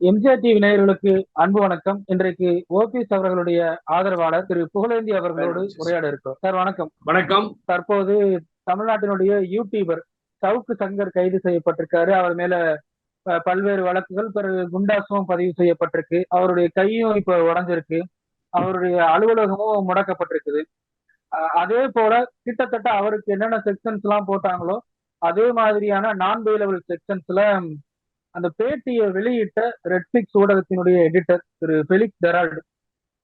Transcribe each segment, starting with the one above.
MGR TV நேயர்களுக்கு அன்பு வணக்கம். இன்றைக்கு ஓபிஎஸ் அவர்களுடைய ஆதரவாளர் திரு புகழேந்தி அவர்களோடு உரையாட இருக்கிறோம். சார் வணக்கம். வணக்கம். தற்போது தமிழ்நாட்டினுடைய யூடியூபர் சவுக்கு சங்கர் கைது செய்யப்பட்டிருக்காரு. அவர் மேல பல்வேறு வழக்குகள் பிறகு குண்டாசும் பதிவு செய்யப்பட்டிருக்கு. அவருடைய கையும் இப்ப உடைஞ்சிருக்கு. அவருடைய அலுவலகமும் முடக்கப்பட்டிருக்குது. அதே போல கிட்டத்தட்ட அவருக்கு என்னென்ன செக்ஷன்ஸ் எல்லாம் போட்டாங்களோ அதே மாதிரியான நான் லெவல் செக்ஷன்ஸ்ல அந்த பேட்டியை வெளியிட்ட ரெட்ஃபிக்ஸ் ஊடகத்தினுடைய எடிட்டர் திரு ஃபெலிக்ஸ் டெரால்டு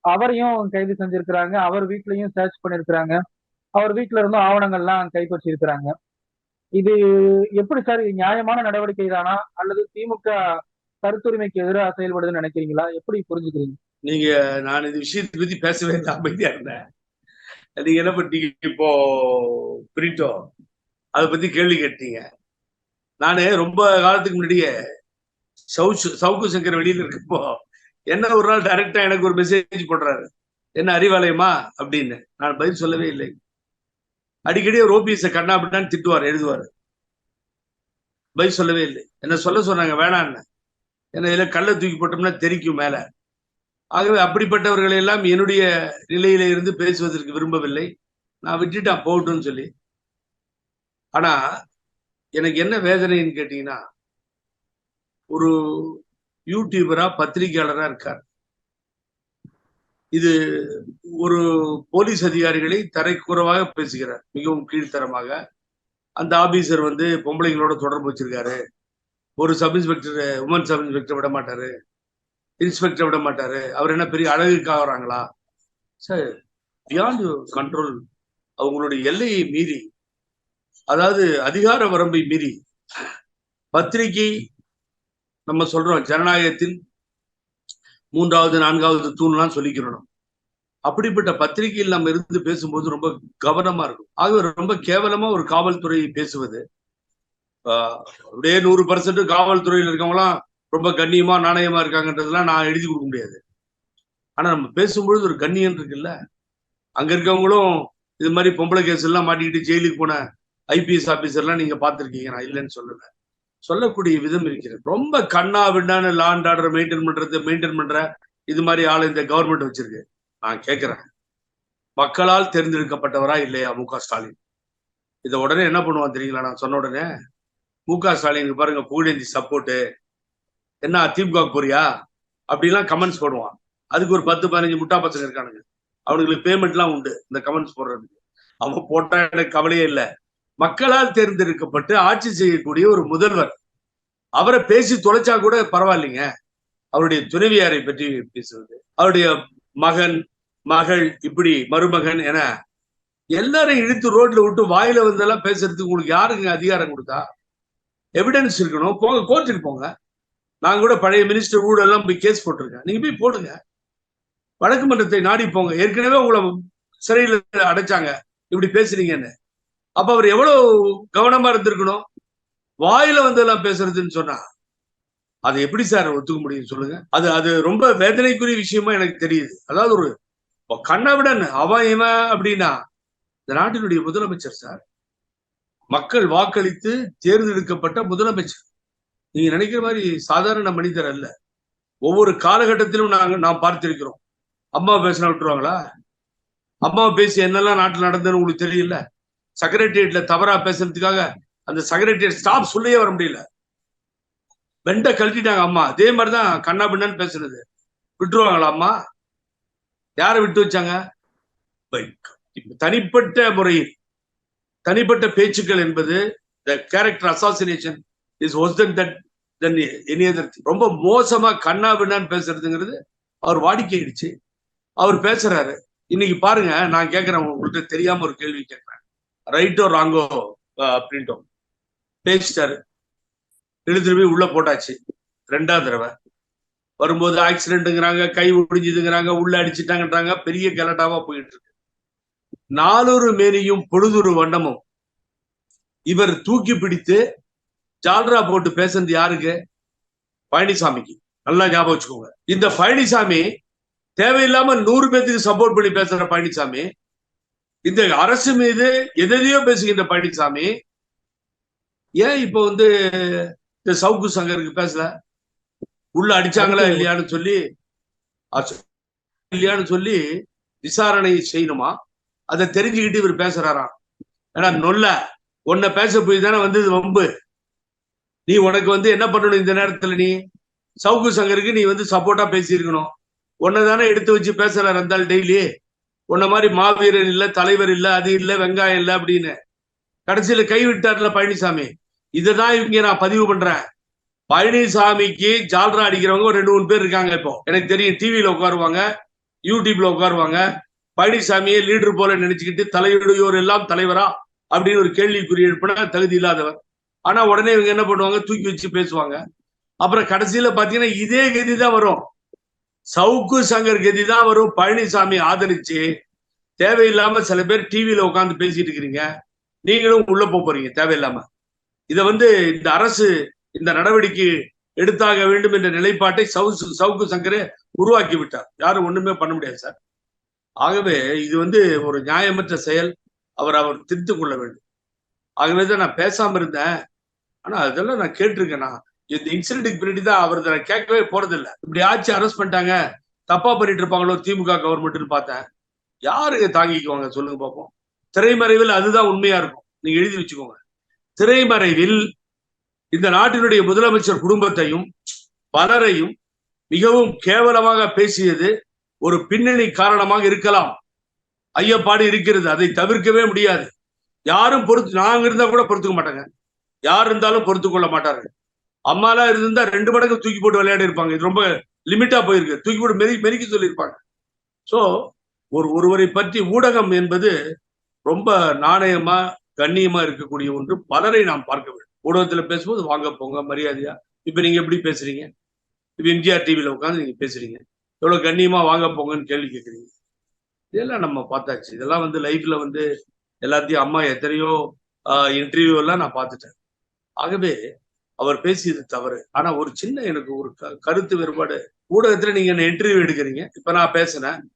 அவரையும் கைது செஞ்சிருக்கிறாங்க. அவர் வீட்லயும் சர்ச் பண்ணிருக்கிறாங்க. அவர் வீட்டுல இருந்தும் ஆவணங்கள்லாம் கைப்பற்றி இருக்கிறாங்க இது எப்படி சார் இது நியாயமான நடவடிக்கை தானா? அல்லது திமுக கருத்துரிமைக்கு எதிராக செயல்படுதுன்னு நினைக்கிறீங்களா? எப்படி புரிஞ்சுக்கிறீங்க? நீங்க நான் இந்த விஷயத்தை பத்தி பேசவே அமைதியா இருந்தேன் நீங்க என்ன பண்ணீங்க? இப்போ பிரிட்டோ அதை பத்தி கேள்வி கேட்டீங்க. நான் ரொம்ப காலத்துக்கு முன்னாடியே சவுச்சு சவுக்கு சங்கர் வெளியில இருக்கப்போ என்ன ஒரு நாள் டைரக்டா எனக்கு ஒரு மெசேஜ் போடுறாரு. என்ன அறிவாலயமா? அப்படின்னு. நான் பதில் சொல்லவே இல்லை. அடிக்கடி ஒரு ஓபிஎஸ் கண்ணா அப்படின்னு திட்டுவார் எழுதுவார். பதில் சொல்லவே இல்லை. என்ன சொல்ல சொன்னாங்க? வேணான்னு. ஏன்னா இதில் கல்லை தூக்கி போட்டோம்னா தெரிக்கும் மேல. ஆகவே அப்படிப்பட்டவர்களை எல்லாம் என்னுடைய நிலையில இருந்து பேசுவதற்கு விரும்பவில்லை. நான் விட்டுட்டான் போகட்டும்னு சொல்லி. ஆனா எனக்கு என்ன வேதனைன்னு கேட்டீங்கன்னா ஒரு யூடியூபரா பத்திரிகையாளரா இருக்கார். இது ஒரு போலீஸ் அதிகாரிகளை தரைக்குறவாக பேசுகிறார் மிகவும் கீழ்த்தரமாக. அந்த ஆபீசர் வந்து பொம்பளைங்களோட தொடர்பு வச்சிருக்காரு. ஒரு sub inspector woman sub inspector விட மாட்டாரு. இன்ஸ்பெக்டர் விட மாட்டாரு. அவர் என்ன பெரிய அழகுக்காக வராங்களா? சார் பியாண்ட் கண்ட்ரோல் அவங்களுடைய எல்லையை மீறி அதாவது அதிகார வரம்பை மீறி பத்திரிகை நம்ம சொல்றோம் ஜனநாயகத்தின் மூன்றாவது நான்காவது தூண்லாம் சொல்லிக்கிறோம் அப்படிப்பட்ட பத்திரிகையில் நம்ம இருந்து பேசும்போது ரொம்ப கவனமா இருக்கும். ஆகவே ரொம்ப கேவலமா ஒரு காவல்துறை பேசுவது அப்படியே நூறு பர்சன்ட் காவல்துறையில் இருக்கவங்களாம் ரொம்ப கண்ணியமா நாணயமா இருக்காங்கன்றதெல்லாம் நான் எழுதி கொடுக்க முடியாது. ஆனா நம்ம பேசும்பொழுது ஒரு கண்ணியம் இருக்குல்ல? அங்க இருக்கவங்களும் இது மாதிரி பொம்பளை கேஸ் எல்லாம் மாட்டிக்கிட்டு ஜெயிலுக்கு போன ஐபிஎஸ் ஆபீசர்லாம் நீங்க பார்த்துருக்கீங்க நான் இல்லைன்னு சொல்லுவேன் சொல்லக்கூடிய விதம் இருக்கிறது. ரொம்ப கண்ணா விண்ணான லா ஆர்டர் மெயின்டைன் பண்றது மெயின்டைன் பண்ற இது மாதிரி ஆள் இந்த கவர்மெண்ட் வச்சிருக்கு. நான் கேட்கிறேன் மக்களால் தேர்ந்தெடுக்கப்பட்டவரா இல்லையா மு க ஸ்டாலின்? இதை உடனே என்ன பண்ணுவான் தெரியுங்களா? நான் சொன்ன உடனே மு க ஸ்டாலினுக்கு பாருங்க புகழேந்தி சப்போர்ட்டு என்ன திமுக போறியா? அப்படிலாம் கமெண்ட்ஸ் போடுவான். அதுக்கு ஒரு பத்து பதினஞ்சு முட்டா பசங்க இருக்கானுங்க. அவனுங்களுக்கு பேமெண்ட்லாம் உண்டு இந்த கமெண்ட்ஸ் போடுறதுக்கு. அவன் போட்டா எனக்கு கவலையே இல்லை. மக்களால் தேர்ந்தெடுக்கப்பட்டு ஆட்சி செய்யக்கூடிய ஒரு முதல்வர். அவரை பேசி தொலைச்சா கூட பரவாயில்லைங்க. அவருடைய துணைவியாரை பற்றி பேசுவது அவருடைய மகன் மகள் இப்படி மருமகன் என எல்லாரையும் இழுத்து ரோட்ல விட்டு வாயில வந்தெல்லாம் பேசுறதுக்கு உங்களுக்கு யாருங்க அதிகாரம் கொடுத்தா? எவிடன்ஸ் இருக்கணும். போங்க கோர்ட்டுக்கு போங்க. நான் கூட பழைய மினிஸ்டர் ஊடெல்லாம் போய் கேஸ் போட்டிருக்கேன். நீங்க போய் போடுங்க. வழக்கு மன்றத்தை நாடி போங்க. ஏற்கனவே உங்களை சிறையில் அடைச்சாங்க. இப்படி பேசுறீங்கன்னு. அப்ப அவர் எவ்வளவு கவனமா இருந்திருக்கணும்? வாயில வந்தெல்லாம் பேசுறதுன்னு சொன்னா அது எப்படி சார் ஒத்துக்க முடியும் சொல்லுங்க? அது அது ரொம்ப வேதனைக்குரிய விஷயமா எனக்கு தெரியுது. அதாவது ஒரு கண்ணவிடன் அவன் இவன் அப்படின்னா இந்த நாட்டினுடைய முதலமைச்சர் சார் மக்கள் வாக்களித்து தேர்ந்தெடுக்கப்பட்ட முதலமைச்சர். நீங்க நினைக்கிற மாதிரி சாதாரண மனிதர் அல்ல. ஒவ்வொரு காலகட்டத்திலும் நாங்க நாம் பார்த்திருக்கிறோம். அம்மா பேசினா விட்டுருவாங்களா? அம்மா பேசி என்னெல்லாம் நாட்டில் நடந்ததுன்னு உங்களுக்கு தெரியல செக்ரட்டரியேட்ல தவறா பேசுறதுக்காக அந்த செக்ரட்டரியேட் ஸ்டாப் சொல்லியே வர முடியல. வெண்டை கழட்டிட்டாங்க அம்மா. அதே மாதிரிதான் கண்ணா பின்னான்னு பேசுறது. விட்டுருவாங்களா அம்மா? யாரை விட்டு வச்சாங்க? தனிப்பட்ட முறையில் தனிப்பட்ட பேச்சுக்கள் என்பது the character assassination is worse than that then any other ரொம்ப மோசமா கண்ணா பின்னான்னு பேசுறதுங்கிறது அவர் வாடிக்கையிடுச்சு அவர் பேசுறாரு. இன்னைக்கு பாருங்க நான் கேட்கிறேன் உங்கள்கிட்ட தெரியாம ஒரு கேள்வி கேட்கிறேன். ரைட்டோ ராங்கோ அப்படின்ட்டோ பேசிட்டாரு. இழுத்துட்டு போய் உள்ள போட்டாச்சு. ரெண்டாவது தடவை. வரும்போது ஆக்சிடென்ட்டுங்கிறாங்க கை ஒடிஞ்சுதுங்கிறாங்க உள்ள அடிச்சுட்டாங்கன்றாங்க பெரிய கலட்டாவா போயிட்டு இருக்கு நாலொரு மேனியும் பொழுதொரு வண்டமும் இவர் தூக்கி பிடித்து ஜால்ரா போட்டு பேசுறது யாருக்கு? பழனிசாமிக்கு. நல்லா ஞாபகம் வச்சுக்கோங்க. இந்த பழனிசாமி தேவையில்லாம நூறு பேத்துக்கு சப்போர்ட் பண்ணி பேசுற பழனிசாமி இந்த அரசு மீது எதையோ பேசுகின்ற பழனிசாமி ஏன் இப்போ வந்து இந்த சவுக்கு சங்கருக்கு பேசல? உள்ள அடிச்சாங்களா இல்லையான்னு சொல்லி இல்லையான்னு சொல்லி விசாரணை செய்யணுமா? அதை தெரிஞ்சுக்கிட்டு இவர் பேசுறாராம் ஏன்னா நொல்ல உன்னை பேச போய் தானே வந்தது வம்பு. நீ உனக்கு வந்து என்ன பண்ணணும் இந்த நேரத்துல நீ? சவுக்கு சங்கருக்கு நீ வந்து சப்போர்ட்டா பேசியிருக்கணும். உன்னை தானே எடுத்து வச்சு பேசுற இருந்தால் டெய்லி. உன்ன மாதிரி மாவீரன் இல்லை தலைவர் இல்லை அது இல்லை வெங்காயம் இல்லை அப்படின்னு. கடைசியில கைவிட்டார்ல பழனிசாமி. இதுதான் இவங்க நான் பதிவு பண்றேன். பழனிசாமிக்கு ஜால்ரா அடிக்கிறவங்க ஒரு ரெண்டு மூணு பேர் இருக்காங்க இப்போ. எனக்கு தெரியும் டிவியில உட்காருவாங்க யூடியூப்ல உட்காருவாங்க. பழனிசாமியை லீடர் போல நினைச்சுக்கிட்டு தலையுடையோர் எல்லாம் தலைவரா அப்படின்னு ஒரு கேள்விக்குறி எழுப்பினா தகுதி இல்லாதவர். ஆனா உடனே இவங்க என்ன பண்ணுவாங்க? தூக்கி வச்சு பேசுவாங்க. அப்புறம் கடைசியில பாத்தீங்கன்னா இதே கதி தான் வரும். சவுக்கு சங்கர் கதி தான் வரும். பழனிசாமி ஆதரிச்சு. தேவையில்லாம சில பேர் டிவியில உட்காந்து பேசிட்டு இருக்கிறீங்க. நீங்களும் உள்ள போக போறீங்க தேவையில்லாம. இதை வந்து இந்த அரசு இந்த நடவடிக்கை எடுத்தாக வேண்டும் என்ற நிலைப்பாட்டை சவுசு சவுக்கு சங்கரே உருவாக்கி விட்டார். யாரும் ஒண்ணுமே பண்ண முடியாது சார். ஆகவே இது வந்து ஒரு நியாயமற்ற செயல். அவர் அவர் திருத்திக் கொள்ள வேண்டும். ஆகவே தான் நான் பேசாம இருந்தேன். ஆனா அதெல்லாம் நான் கேட்டிருக்கேன் நான். இந்த இன்சிடென்ட் பின்னாடி தான் அவர் நான் கேட்கவே போறதில்ல. இப்படி ஆட்சி அரெஸ்ட் பண்ணிட்டாங்க. தப்பா பண்ணிட்டு இருப்பாங்களோ திமுக கவர்மெண்ட்னு பார்த்தேன். யாருங்க தாங்கிக்குவாங்க? சொல்லுங்க பார்ப்போம். திரைமறைவில் அதுதான் உண்மையா இருக்கும். நீங்க எழுதி வச்சுக்கோங்க. திரைமறைவில் இந்த நாட்டினுடைய முதலமைச்சர் குடும்பத்தையும் பலரையும் மிகவும் கேவலமாக பேசியது ஒரு பின்னணி காரணமாக இருக்கலாம். ஐயப்பாடு இருக்கிறது. அதை தவிர்க்கவே முடியாது. யாரும் பொறுத்து நாங்க இருந்தா கூட பொறுத்துக்க மாட்டாங்க. யார் இருந்தாலும் பொறுத்து கொள்ள மாட்டார்கள். அம்மாலாம் இருந்திருந்தா ரெண்டு மடங்கு தூக்கி போட்டு விளையாடி இருப்பாங்க. இது ரொம்ப லிமிட்டா போயிருக்கு. தூக்கி போட்டு மெரி மெரிக்க சொல்லியிருப்பாங்க. ஸோ ஒரு ஒருவரை பற்றி ஊடகம் என்பது ரொம்ப நாணயமா கண்ணியமா இருக்கக்கூடிய ஒன்று. பலரை நாம் பார்க்க வேண்டும். ஊடகத்துல பேசும்போது வாங்க போங்க மரியாதையா. இப்ப நீங்க எப்படி பேசுறீங்க? இப்ப எம்ஜிஆர் டிவியில உட்காந்து நீங்க பேசுறீங்க. எவ்வளவு கண்ணியமா வாங்க போங்கன்னு கேள்வி கேட்குறீங்க. இதெல்லாம் நம்ம பார்த்தாச்சு. இதெல்லாம் வந்து லைஃப்ல வந்து எல்லாத்தையும் அம்மா எத்தனையோ இன்டர்வியூ எல்லாம் நான் பார்த்துட்டேன். ஆகவே அவர் பேசியது தவறு. ஆனா ஒரு சின்ன எனக்கு ஒரு க- கருத்து வேறுபாடு ஊடகத்துல நீங்க என்ன இன்டர்வியூ எடுக்கிறீங்க? இப்ப நான் பேசினேன்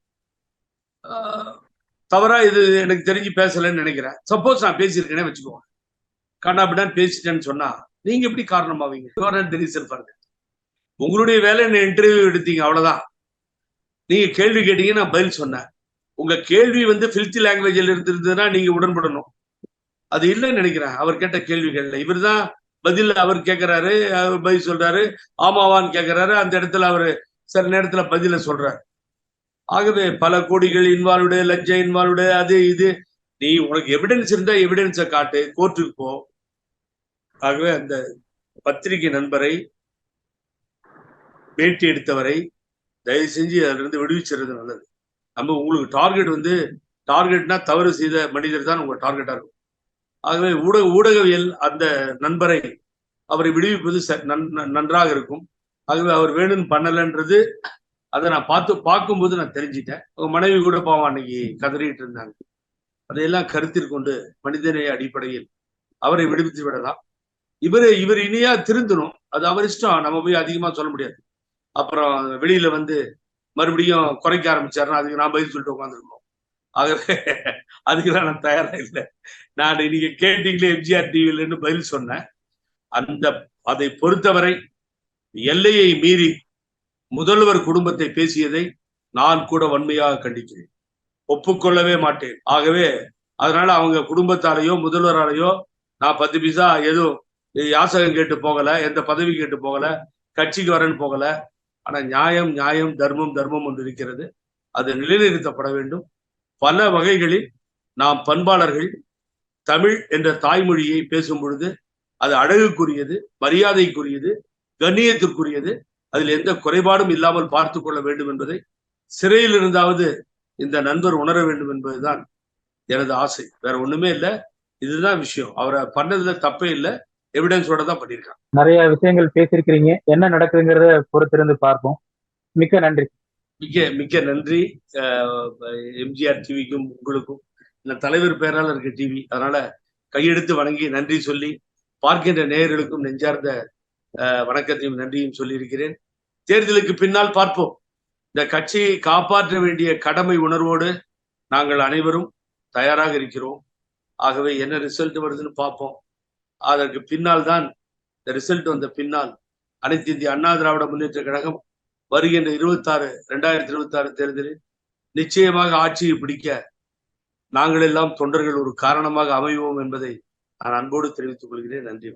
ஆஹ் தவறா இது எனக்கு தெரிஞ்சு பேசலைன்னு நினைக்கிறேன். சப்போஸ் நான் பேசியிருக்கேனே வச்சுக்கோங்க. கண்ணாபிடான்னு பேசிட்டேன்னு சொன்னா நீங்க எப்படி காரணமாவீங்க? தெரியும் பாருங்க. உங்களுடைய வேலை என்ன இன்டர்வியூ எடுத்தீங்க? அவ்வளவுதான். நீங்க கேள்வி கேட்டீங்க நான் பதில் சொன்னேன். உங்க கேள்வி வந்து பில்த்தி லாங்குவேஜில் இருந்திருந்ததுன்னா நீங்க உடன்படணும். அது இல்லைன்னு நினைக்கிறேன். அவர் கேட்ட கேள்விகள்ல. இவர்தான் பதில் அவர் கேட்கிறாரு அவர் பதில் சொல்றாரு ஆமாவான்னு கேட்கிறாரு அந்த இடத்துல அவரு சில நேரத்துல பதில சொல்றாரு. ஆகவே பல கோடிகள் இன்வால்வ்டு லஞ்ச இன்வால்வ்டு அது இது. நீ உனக்கு எவிடன்ஸ் இருந்தா எவிடன்ஸை காட்டு கோர்ட்டுக்கு போ. ஆகவே அந்த பத்திரிகை நண்பரை பேட்டி எடுத்தவரை தயவு செஞ்சு அதுல இருந்து விடுவிச்சுறது நல்லது. நம்ம உங்களுக்கு டார்கெட் வந்து டார்கெட்னா தவறு செய்த மனிதர் தான் உங்க டார்கெட்டா இருக்கும். ஆகவே ஊடக ஊடகவியல் அந்த நண்பரை அவரை விடுவிப்பது ச- நன்- நன்றாக இருக்கும். ஆகவே அவர் வேணும்னு பண்ணலன்றது அதை நான் பார்த்து பார்க்கும்போது நான் தெரிஞ்சிட்டேன். உங்க மனைவி கூட பாவம் அன்னைக்கு கதறிட்டு இருந்தாங்க. அதையெல்லாம் கருத்தில் கொண்டு மனிதநேய அடிப்படையில் அவரை விடுவித்து விடலாம். இவர் இவர் இனியா திருந்தணும். அது அவர் இஷ்டம். நம்ம போய் அதிகமா சொல்ல முடியாது. அப்புறம் வெளியில வந்து மறுபடியும் குறைக்க ஆரம்பிச்சாருன்னா அதுக்கு நான் பதில் சொல்லிட்டு உட்காந்துருக்கோம் ஆகவே அதுக்கெல்லாம் நான் தயாரா இல்லை நான் நீங்க கேட்டீங்களே எம்ஜிஆர் டிவிலன்னு பதில் சொன்னேன். அந்த அதை பொறுத்தவரை எல்லையை மீறி முதல்வர் குடும்பத்தை பேசியதை நான் கூட வன்மையாக கண்டிக்கிறேன். ஒப்புக்கொள்ளவே மாட்டேன். ஆகவே அதனால அவங்க குடும்பத்தாலேயோ முதல்வராலேயோ நான் பத்து பைசா எதுவும் யாசகம் கேட்டு போகல எந்த பதவி கேட்டு போகல கட்சிக்கு வரேன்னு போகல. ஆனா நியாயம் நியாயம் தர்மம் தர்மம் ஒன்று இருக்கிறது. அது நிலைநிறுத்தப்பட வேண்டும். பல வகைகளில் நாம் பண்பாளர்கள் தமிழ் என்ற தாய்மொழியை பேசும் பொழுது அது அழகுக்குரியது மரியாதைக்குரியது கண்ணியத்திற்குரியது. அதில் எந்த குறைபாடும் இல்லாமல் பார்த்து கொள்ள வேண்டும் என்பதை சிறையில் இருந்தாவது இந்த நண்பர் உணர வேண்டும் என்பதுதான் எனது ஆசை. வேற ஒண்ணுமே இல்லை. இதுதான் விஷயம். அவரை பண்ணதுல தப்பே இல்லை. எவிடன்ஸோட தான் பண்ணியிருக்காங்க. நிறைய விஷயங்கள் பேசியிருக்கிறீங்க. என்ன நடக்குதுங்கிறத பொறுத்திருந்து பார்ப்போம். மிக்க நன்றி. மிக்க மிக்க நன்றி. எம்ஜிஆர் டிவிக்கும் உங்களுக்கும். இந்த தலைவர் பேரால இருக்க டிவி. அதனால கையெடுத்து வணங்கி நன்றி சொல்லி பார்க்கின்ற நேயர்களுக்கும் நெஞ்சார்ந்த வணக்கத்தையும் நன்றியும் சொல்லியிருக்கிறேன். தேர்தலுக்கு பின்னால் பார்ப்போம். இந்த கட்சியை காப்பாற்ற வேண்டிய கடமை உணர்வோடு நாங்கள் அனைவரும் தயாராக இருக்கிறோம். ஆகவே என்ன ரிசல்ட் வருதுன்னு பார்ப்போம். அதற்கு பின்னால் தான் இந்த ரிசல்ட் வந்த பின்னால் அனைத்து இந்திய அண்ணா திராவிட முன்னேற்ற கழகம் வருகின்ற இருபத்தாறு ரெண்டாயிரத்தி இருபத்தி ஆறு தேர்தலில் நிச்சயமாக ஆட்சியை பிடிக்க நாங்கள் எல்லாம் தொண்டர்கள் ஒரு காரணமாக அமைவோம் என்பதை நான் அன்போடு தெரிவித்துக் கொள்கிறேன். நன்றி